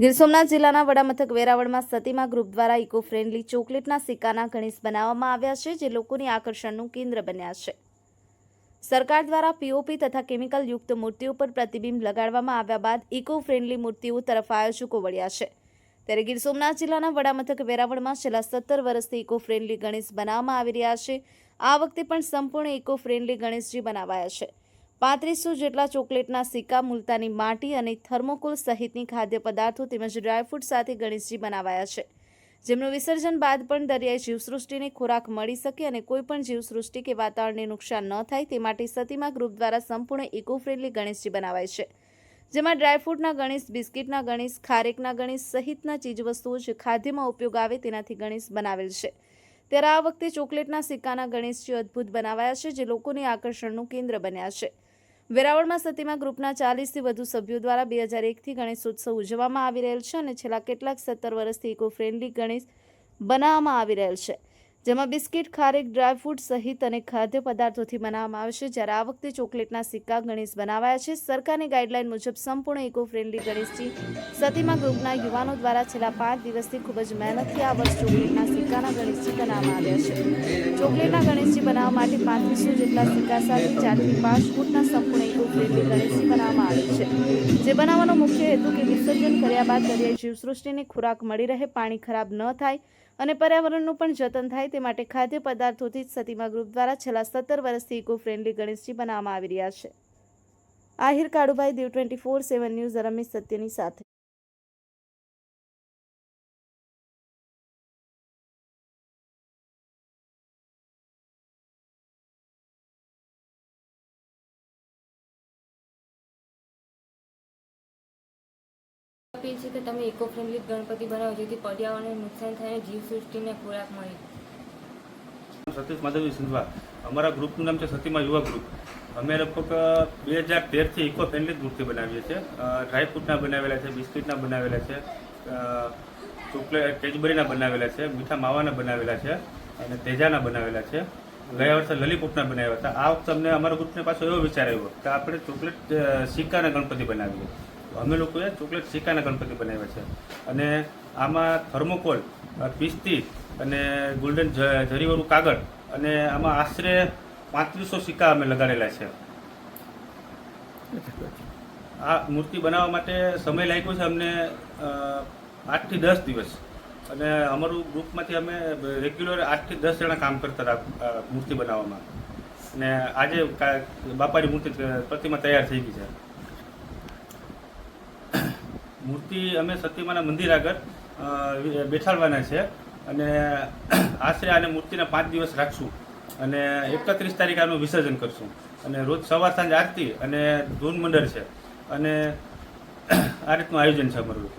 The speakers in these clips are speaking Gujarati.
ગીર સોમનાથ જિલ્લાના વડામથક વેરાવળમાં સતીમા ગ્રુપ દ્વારા ઇકો ફ્રેન્ડલી ચોકલેટના સિક્કાના ગણેશ બનાવવામાં આવ્યા છે, જે લોકોની આકર્ષણનું કેન્દ્ર બન્યા છે. સરકાર દ્વારા પીઓપી તથા કેમિકલ યુક્ત મૂર્તિઓ પર પ્રતિબિંબ લગાડવામાં આવ્યા બાદ ઇકો ફ્રેન્ડલી મૂર્તિઓ તરફ આયોજકો વળ્યા છે. ત્યારે ગીર સોમનાથ જિલ્લાના વડામથક વેરાવળમાં છેલ્લા સત્તર વર્ષથી ઇકો ફ્રેન્ડલી ગણેશ બનાવવામાં આવી રહ્યા છે. આ વખતે પણ સંપૂર્ણ ઇકો ફ્રેન્ડલી ગણેશજી બનાવાયા છે. પાંત્રીસો જેટલા ચોકલેટના સિક્કા મુલતાની માટી અને થર્મોકોલ સહિતની ખાદ્ય પદાર્થો તેમજ ડ્રાયફ્રૂટ સાથે ગણેશજી બનાવાયા છે. જેમનું વિસર્જન બાદ પણ દરિયાઈ જીવસૃષ્ટિને ખોરાક મળી શકે અને કોઈ પણ જીવસૃષ્ટિ કે વાતાવરણને નુકસાન ન થાય તે માટે સતીમા ગ્રુપ દ્વારા સંપૂર્ણ ઇકો ફ્રેન્ડલી ગણેશજી બનાવાય છે. જેમાં ડ્રાયફ્રૂટના ગણેશ, બિસ્કિટના ગણેશ, ખારેકના ગણેશ સહિતના ચીજવસ્તુઓ જે ખાદ્યમાં ઉપયોગ આવે તેનાથી ગણેશ બનાવેલ છે. ત્યારે આ વખતે ચોકલેટના સિક્કાના ગણેશજી અદ્ભુત બનાવાયા છે જે લોકોની આકર્ષણનું કેન્દ્ર બન્યા છે. વેરાવળમાં સતીમા ગ્રુપના ચાલીસથી વધુ સભ્યો દ્વારા બે હજાર એકથી ગણેશોત્સવ ઉજવવામાં આવી રહેલ છે અને છેલ્લા કેટલાક સત્તર વર્ષથી ઇકો ફ્રેન્ડલી ગણેશ બનાવવામાં આવી રહેલ છે. જેમાં બિસ્કિટ, ખારેક ડ્રાયફ્રૂટ સહિત અને ખાદ્ય પદાર્થોથી બનાવવામાં આવે છે. જ્યારે આ વખતે ચોકલેટના સિક્કા ગણેશ બનાવાયા છે. સરકારની ગાઈડલાઈન મુજબ સંપૂર્ણ ઇકો ફ્રેન્ડલી ગણેશજી સતીમા ગ્રુપના યુવાનો દ્વારા છેલ્લા પાંચ દિવસથી ખૂબ જ મહેનતથી આ વર્ષ ચોકલેટના સિક્કાના ગણેશજી બનાવવામાં આવ્યા છે. ચોકલેટના ગણેશજી બનાવવા માટે પાંત્રીસો જેટલા સિક્કા સાથે ચારથી પાંચ ફૂટના સંપૂર્ણ ઇકો ફ્રેન્ડલી ગણેશજી બનાવવામાં આવે છે. જે બનાવવાનો મુખ્ય હેતુ કે વિસર્જન કર્યા બાદ દરિયાઈ જીવસૃષ્ટિને ખોરાક મળી રહે, પાણી ખરાબ ન થાય અને પર્યાવરણનું પણ જતન થાય તે માટે ખાદ્ય પદાર્થોથી જ સતીમા ગ્રુપ દ્વારા છેલ્લા સત્તર વર્ષથી ઇકો ફ્રેન્ડલી ગણેશજી બનાવવામાં આવી રહ્યા છે. Ahir Kalubhai, Diu twenty four seven news Ramesh સત્યની સાથે. અપીલ છે કે તમે ઇકો ફ્રેન્ડલી ગણપતિ બનાવો જેથી પર્યાવરણને નુકસાન થાય જીવસૃષ્ટિને ખોરાક મળે. સતીશ માધવજી સિંધવા. અમારા ગ્રુપનું નામ છે સતીમા યુવા ગ્રુપ. અમે લગભગ બે હજાર તેરથી ઇકો ફ્રેન્ડલી જ મૂર્તિ બનાવીએ છીએ. ડ્રાયફ્રૂટના બનાવેલા છે, બિસ્કિટના બનાવેલા છે ચોકલેટ, કેજબરીના બનાવેલા છે, મીઠા માવાના બનાવેલા છે, અને તેજાના બનાવેલા છે. ગયા વર્ષે લલીપોપના બનાવ્યા હતા. આ વખતે અમને અમારા ગ્રુપને પાછો એવો વિચાર આવ્યો કે આપણે ચોકલેટ સિક્કાના ગણપતિ બનાવીએ. અમે લોકોએ ચોકલેટ સિક્કાના ગણપતિ બનાવ્યા છે. અને આમાં થર્મોકોલ પિસ્તી અને ગોલ્ડન જરીવાળું કાગળ અને આમાં આશરે પાંત્રીસો સિક્કા અમે લગાડેલા છે. આ મૂર્તિ બનાવવા માટે સમય લાગ્યો છે અમને આઠથી દસ દિવસ. અને અમારું ગ્રુપમાંથી અમે રેગ્યુલર આઠથી દસ જણા કામ કરતા હતા મૂર્તિ બનાવવામાં. અને આજે બાપાની મૂર્તિ પ્રતિમા તૈયાર થઈ ગઈ છે. મૂર્તિ અમે સતીમાના મંદિર આગળ બેઠાડવાના છે. અને આશરે આને મૂર્તિના પાંચ દિવસ રાખશું. અને એકત્રીસ તારીખ આનું વિસર્જન કરશું. અને રોજ સવાર સાંજ આરતી અને ધૂન મંડળ છે. અને આ રીતનું આયોજન છે અમારું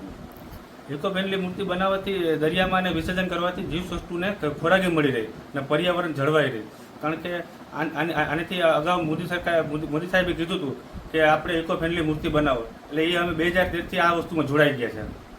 ઇકો ફ્રેન્ડલી મૂર્તિ બનાવવાથી, દરિયામાં અને વિસર્જન કરવાથી જીવસૃષ્ટિને ખોરાકી મળી રહી અને પર્યાવરણ જળવાઈ રહી. કારણ કે આન- આન- આનાથી અગાઉ મોદી સરકાર મોદી સાહેબે કીધું હતું કે આપણે ઇકો ફ્રેન્ડલી મૂર્તિ બનાવો. એટલે એ અમે બે હજાર તેરથી આ વસ્તુમાં જોડાઈ ગયા છે.